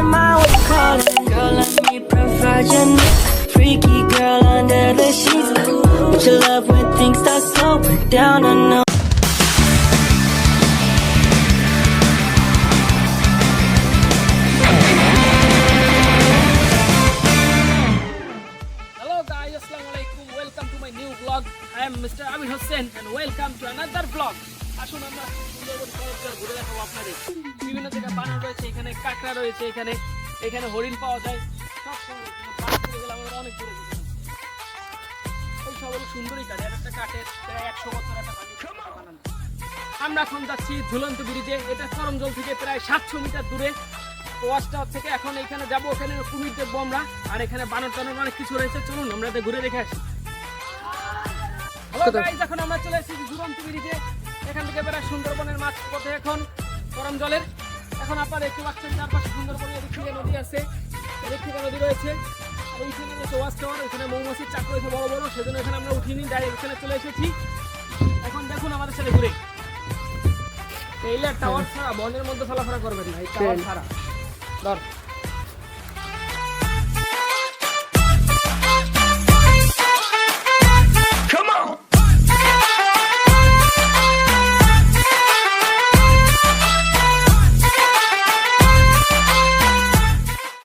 your mind? Girl, let me provide your. Freaky girl under the sheets. But love when things start slowing down, I know. Hello guys, Assalamu alaikum. Welcome to my new vlog. I am Mr. Amir Hussein and welcome to another vlog. আসুন আমরা সুন্দরবন শহরটা ঘুরে দেখাবো আপনাদের। বিভিন্ন জায়গায় বানর রয়েছে এখানে কাঁকড়া রয়েছে এখানে এখানে হরিণ পাওয়া যায়। সব সময় বানর চলে গেলে আমাদের অনেক দূরে ওই সব হলো সুন্দরী একটা কাঠের প্রায় একশো বছর একটা বানানো আমরা এখন যাচ্ছি ঝুলন্ত ব্রিজে এটা করমজল থেকে প্রায় সাতশো মিটার দূরে। ওয়াচ টাওয়ার থেকে এখন এখানে যাব। ওখানে কুমির দেখব আমরা। আর এখানে বানর টানর অনেক কিছু রয়েছে। চলুন আমরা ঘুরে দেখে আসি। এখন আমরা চলে এসেছি ঝুলন্ত ব্রিজে এখান থেকে প্রায় সুন্দরবনের মাছ পথে এখন গরম জলের। এখন আপনারা দেখতে পাচ্ছেন চারপাশে সুন্দরবনের এদিক থেকে নদী আছে এদিক থেকে নদী রয়েছে। আর ওইখানে রয়েছে টাওয়ার ওইখানে মৌমাছির চাক রয়েছে বড় বড় সেজন্য এখানে আমরা উঠিনি ডাইরেক্ট এখানে চলে এসেছি। এখন দেখুন আমাদের সাথে ঘুরে। এইলার টাওয়ার ছাড়া বনের মধ্যে চলাফেরা করবেন না এই টাওয়ার ছাড়া। ধর।